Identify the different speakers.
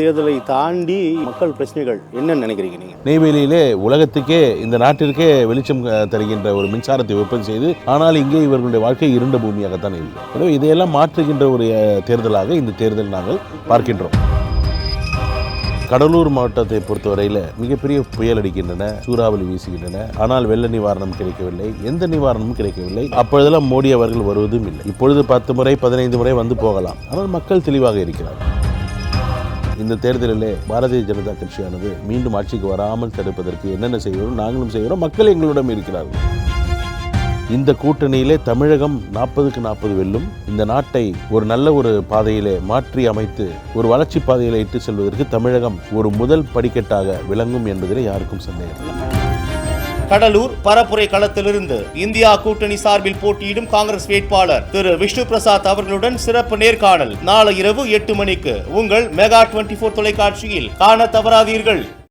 Speaker 1: தேர்தலை தாண்டி மக்கள் பிரச்சனைகள் என்ன நினைக்கிறீங்க நீங்க?
Speaker 2: நெய்வேலியிலே உலகத்துக்கே இந்த நாட்டிற்கே வெளிச்சம் தருகின்ற ஒரு மின்சாரத்தை உற்பத்தி செய்து ஆனால் இங்கே இவர்களுடைய வாழ்க்கை இருண்ட பூமியாகத்தான் இல்லை. எனவே இதையெல்லாம் மாற்றுகின்ற ஒரு தேர்தலாக இந்த தேர்தல் நாங்கள் பார்க்கின்றோம். கடலூர் மாவட்டத்தை பொறுத்தவரையில் மிகப்பெரிய புயல் அடிக்கின்றன சூறாவளி வீசுகின்றன. ஆனால் வெள்ள நிவாரணம் கிடைக்கவில்லை எந்த நிவாரணமும் கிடைக்கவில்லை. அப்பொழுதெல்லாம் மோடி அவர்கள் வருவதும் இல்லை. இப்பொழுது பத்து முறை பதினைந்து முறை வந்து போகலாம். ஆனால் மக்கள் தெளிவாக இருக்கிறார் இந்த தேர்தலிலே பாரதிய ஜனதா கட்சியானது மீண்டும் ஆட்சிக்கு வராமல் தடுப்பதற்கு என்னென்ன செய்கிறோம்? நாங்களும் செய்கிறோம். மக்கள் எங்களிடம் இருக்கிறார்கள். இந்த கூட்டணியிலே தமிழகம் நாற்பதுக்கு நாற்பது வெல்லும். இந்த நாட்டை ஒரு நல்ல ஒரு பாதையிலே மாற்றி அமைத்து ஒரு வளர்ச்சி பாதையிலே இட்டு செல்வதற்கு தமிழகம் ஒரு முதல் படிக்கட்டாக விளங்கும் என்பதிலே யாருக்கும் சந்தேகம் இல்லை.
Speaker 3: கடலூர் பரப்புரை களத்திலிருந்து இந்தியா கூட்டணி சார்பில் போட்டியிடும் காங்கிரஸ் வேட்பாளர் திரு விஷ்ணு பிரசாத் அவர்களுடன் சிறப்பு நேர்காணல். நாளை இரவு எட்டு மணிக்கு உங்கள் மெகா டுவெண்டி தொலைக்காட்சியில் காண தவறாதீர்கள்.